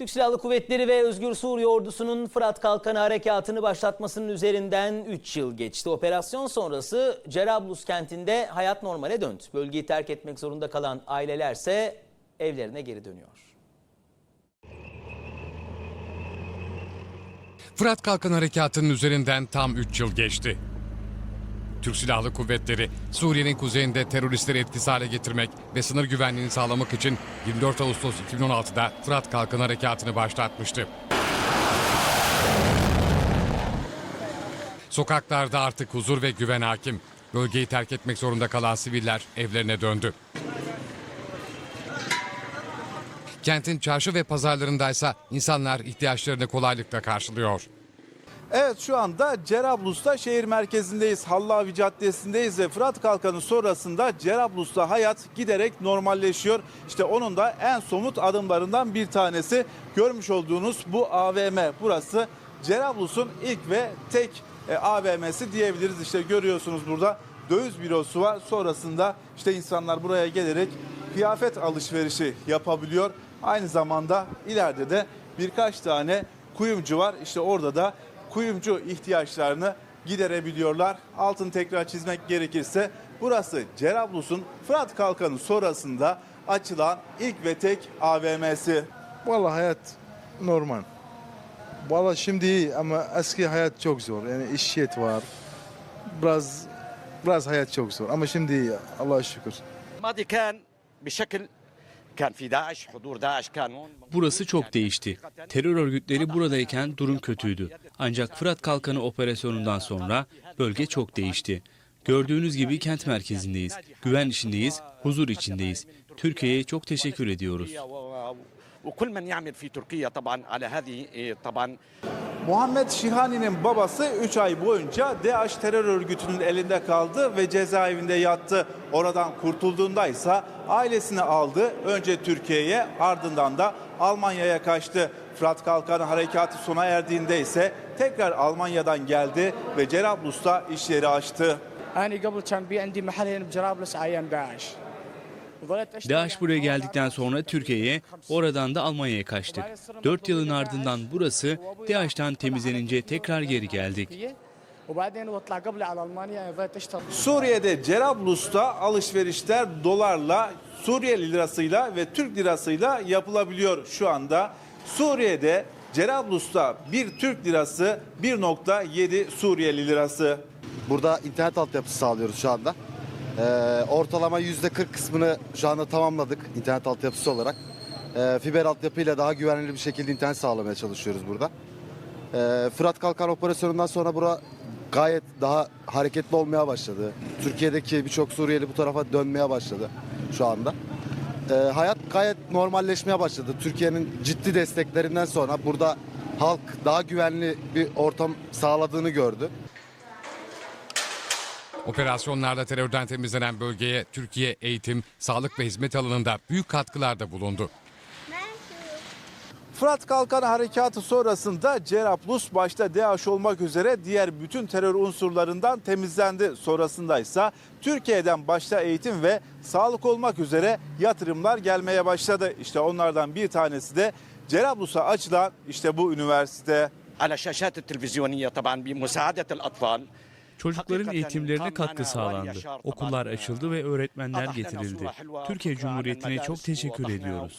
Türk Silahlı Kuvvetleri ve Özgür Suriye Ordusu'nun Fırat Kalkanı harekatını başlatmasının üzerinden 3 yıl geçti. Operasyon sonrası Cerablus kentinde hayat normale döndü. Bölgeyi terk etmek zorunda kalan ailelerse evlerine geri dönüyor. Fırat Kalkan Harekatı'nın üzerinden tam 3 yıl geçti. Türk Silahlı Kuvvetleri Suriye'nin kuzeyinde teröristleri etkisiz hale getirmek ve sınır güvenliğini sağlamak için 24 Ağustos 2016'da Fırat Kalkan Harekatı'nı başlatmıştı. Sokaklarda artık huzur ve güven hakim. Bölgeyi terk etmek zorunda kalan siviller evlerine döndü. Kentin çarşı ve pazarlarındaysa insanlar ihtiyaçlarını kolaylıkla karşılıyor. Evet şu anda Cerablus'ta şehir merkezindeyiz. Hallavi Caddesi'ndeyiz ve Fırat Kalkanı sonrasında Cerablus'ta hayat giderek normalleşiyor. İşte onun da en somut adımlarından bir tanesi görmüş olduğunuz bu AVM. Burası Cerablus'un ilk ve tek e, AVM'si diyebiliriz. İşte görüyorsunuz burada döviz bürosu var. Sonrasında işte insanlar buraya gelerek kıyafet alışverişi yapabiliyor. Aynı zamanda ileride de birkaç tane kuyumcu var. İşte orada da kuyumcu ihtiyaçlarını giderebiliyorlar. Altın tekrar çizmek gerekirse burası Cerablus'un Fırat Kalkanı sonrasında açılan ilk ve tek AVM'si. Vallahi hayat normal. Valla şimdi iyi ama eski hayat çok zor. Yani işiyet var. Biraz biraz hayat çok zor ama şimdi iyi Allah'a şükür. Madi bir şekil Burası çok değişti. Terör örgütleri buradayken durum kötüydü. Ancak Fırat Kalkanı operasyonundan sonra bölge çok değişti. Gördüğünüz gibi kent merkezindeyiz. Güven içindeyiz, huzur içindeyiz. Türkiye'ye çok teşekkür ediyoruz. و- وكل من يعمل في تركيا طبعا على هذه إيه، طبعا Muhammed Şihani'nin babası 3 ay boyunca DAEŞ terör örgütünün elinde kaldı ve cezaevinde yattı. Oradan kurtulduğunda ise ailesini aldı. Önce Türkiye'ye ardından da Almanya'ya kaçtı. Fırat Kalkanı harekatı sona erdiğinde ise tekrar Almanya'dan geldi ve Cerablus'ta işleri açtı. أنا قبل كان بي عندي محل هنا بجرابلس أيام داعش وظلت أشتغل DAEŞ buraya geldikten sonra Türkiye'ye, oradan da Almanya'ya kaçtık. 4 yılın ardından burası DAEŞ'ten temizlenince tekrar geri geldik. Suriye'de Cerablus'ta alışverişler dolarla, Suriye lirasıyla ve Türk lirasıyla yapılabiliyor şu anda. Suriye'de Cerablus'ta bir Türk lirası 1.7 Suriyeli lirası. Burada internet altyapısı sağlıyoruz şu anda. Ee, ortalama yüzde 40 kısmını şu anda tamamladık internet altyapısı olarak. Ee, fiber altyapıyla daha güvenli bir şekilde internet sağlamaya çalışıyoruz burada. Ee, Fırat Kalkan operasyonundan sonra bura gayet daha hareketli olmaya başladı. Türkiye'deki birçok Suriyeli bu tarafa dönmeye başladı şu anda. Ee, hayat gayet normalleşmeye başladı. Türkiye'nin ciddi desteklerinden sonra burada halk daha güvenli bir ortam sağladığını gördü. Operasyonlarda terörden temizlenen bölgeye Türkiye eğitim, sağlık ve hizmet alanında büyük katkılarda bulundu. Fırat Kalkanı harekatı sonrasında Cerablus başta DAEŞ olmak üzere diğer bütün terör unsurlarından temizlendi. Sonrasında ise Türkiye'den başta eğitim ve sağlık olmak üzere yatırımlar gelmeye başladı. İşte onlardan bir tanesi de Cerablus'a açılan işte bu üniversite. على الشاشات التلفزيونيه طبعا بمساعده الاطفال Çocukların eğitimlerine katkı sağlandı. Okullar açıldı ve öğretmenler getirildi. Türkiye Cumhuriyeti'ne çok teşekkür ediyoruz.